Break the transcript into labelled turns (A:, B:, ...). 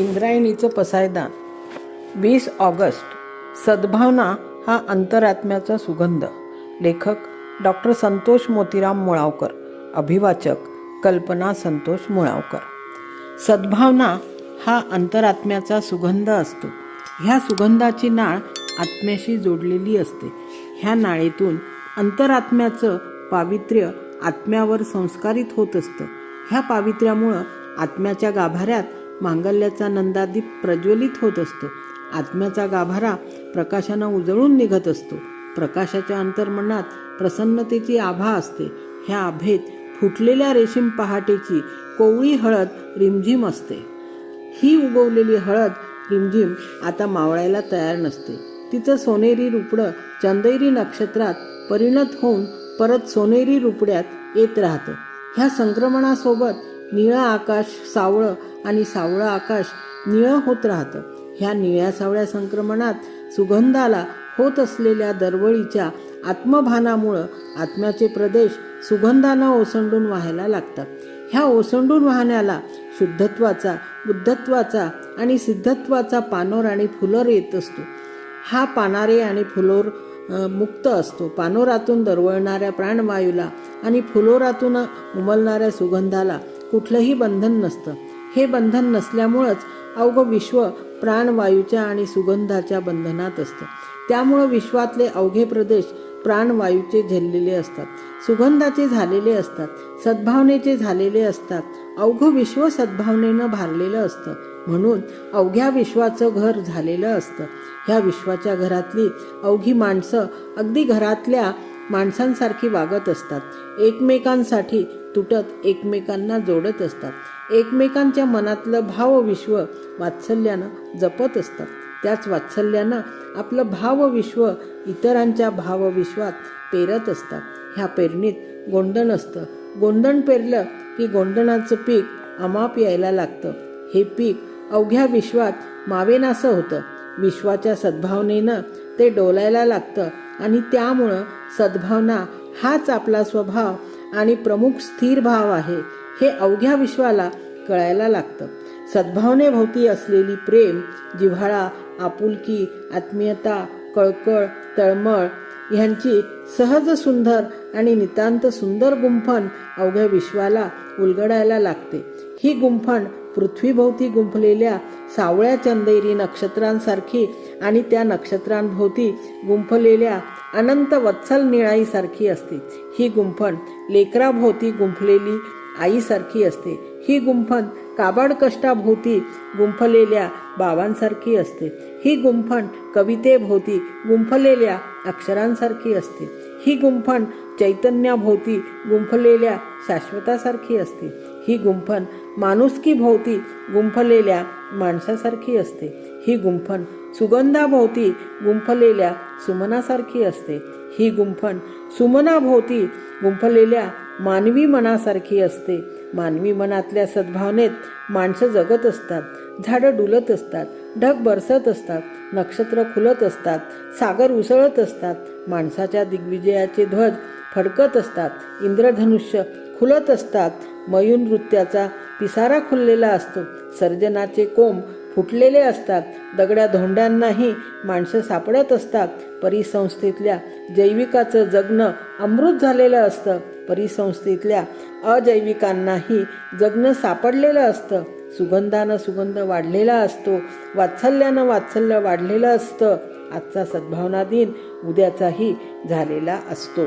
A: इंद्रायणीचं पसायदान वीस ऑगस्ट. सद्भावना हा अंतरात्म्याचा सुगंध. लेखक डॉक्टर संतोष मोतीराम मुळावकर. अभिवाचक कल्पना संतोष मुळावकर. सद्भावना हा अंतरात्म्याचा सुगंध असतो. ह्या सुगंधाची नाळ आत्म्याशी जोडलेली असते. ह्या नाळेतून अंतरात्म्याचं पावित्र्य आत्म्यावर संस्कारित होत असतं. ह्या पावित्र्यामुळं आत्म्याच्या गाभाऱ्यात मांगल्याचा नंदादीप प्रज्वलित होत असतो. आत्म्याचा गाभारा प्रकाशानं उजळून निघत असतो. प्रकाशाच्या अंतर्मनात प्रसन्नतेची आभा असते. ह्या आभेत फुटलेल्या रेशीम पहाटेची कोवळी हळद रिमझिम असते. ही उगवलेली हळद रिमझिम आता मावळायला तयार नसते. तिचं सोनेरी रुपडं चंदेरी नक्षत्रात परिणत होऊन परत सोनेरी रुपड्यात येत राहतं. ह्या संक्रमणासोबत निळं आकाश सावळं आणि सावळं आकाश निळं होत राहतं. ह्या निळ्या सावळ्या संक्रमणात सुगंधाला होत असलेल्या दरवळीच्या आत्मभानामुळं आत्म्याचे प्रदेश सुगंधानं ओसंडून वाहायला लागतात ह्या ओसंडून वाहण्याला शुद्धत्वाचा बुद्धत्वाचा आणि सिद्धत्वाचा पानोर आणि फुलोर येत असतो. हा पानारे आणि फुलोर मुक्त असतो. पानोरातून दरवळणाऱ्या प्राणवायूला आणि फुलोरातून उमलणाऱ्या सुगंधाला कुठलंही बंधन नसतं. हे बंधन नसल्यामुळंच अवघं विश्व प्राणवायूच्या आणि सुगंधाच्या बंधनात असतं. त्यामुळं विश्वातले अवघे प्रदेश प्राणवायूचे झेललेले असतात. सुगंधाचे झालेले असतात. सद्भावनेचे झालेले असतात. अवघं विश्व सद्भावनेनं भारलेलं असतं. म्हणून अवघ्या विश्वाचं घर झालेलं असतं. ह्या विश्वाच्या घरातली अवघी माणसं अगदी घरातल्या माणसांसारखी वागत असतात. एकमेकांसाठी तुटत एकमेकांना जोडत असतात. एकमेकांच्या मनातलं भावविश्व वात्सल्यानं जपत असतात. त्याच वात्सल्यानं आपलं भावविश्व इतरांच्या भावविश्वात पेरत असतात. ह्या पेरणीत गोंडण असतं. गोंडण पेरलं की गोंडणाचं पीक अमाप यायला लागतं. हे पीक अवघ्या विश्वात मावेनासं होतं. विश्वाच्या सद्भावनेनं ते डोलायला लागतं. आणि त्यामुळं सद्भावना हाच आपला स्वभाव आणि प्रमुख स्थिर भाव आहे हे अवघ्या विश्वाला कळायला लागतं. सद्भावनेभोवती असलेली प्रेम जिव्हाळा आपुलकी आत्मीयता कळकळ तळमळ ह्यांची सहज सुंदर आणि नितांत सुंदर गुंफण अवघ्या विश्वाला उलगडायला लागते. ही गुंफण पृथ्वीभोवती गुंफलेल्या सावळ्या चंदेरी नक्षत्रांसारखी आणि त्या नक्षत्रांभोवती गुंफलेल्या अनंत वत्सल निळाईसारखी असते. ही गुंफण लेकराभोवती गुंफलेली आईसारखी असते. ही गुंफण काबाड कष्टाभोवती गुंफलेल्या बाबांसारखी असते. ही गुंफण कवितेभोवती गुंफलेल्या अक्षरांसारखी असते. ही गुंफण चैतन्याभोवती गुंफलेल्या शाश्वतासारखी असते. ही गुंफण माणुसकीभोवती गुंफलेल्या माणसासारखी असते. ही गुंफण सुगंधाभोवती गुंफलेल्या सुमनासारखी असते. ही गुंफण सुमनाभोवती गुंफलेल्या मानवी मनासारखी असते. मानवी मनातल्या सद्भावनेत माणसं जगत असतात. झाडं डुलत असतात. ढग बरसत असतात. नक्षत्र खुलत असतात. सागर उसळत असतात. माणसाच्या दिग्विजयाचे ध्वज फडकत असतात. इंद्रधनुष्य खुलत असतात. मयून नृत्याचा पिसारा खुललेला असतो. सर्जनाचे कोंब फुटलेले असतात. दगड्या धोंड्यांनाही माणसं सापडत असतात. परिसंस्थेतल्या जैविकाचं जगणं अमृत झालेलं असतं. परिसंस्थेतल्या अजैविकांनाही जगणं सापडलेलं असतं. सुगंधानं सुगंध वाढलेला असतो. वात्सल्यानं वात्सल्य वाढलेलं असतं. आजचा सद्भावना दिन उद्याचाही झालेला असतो.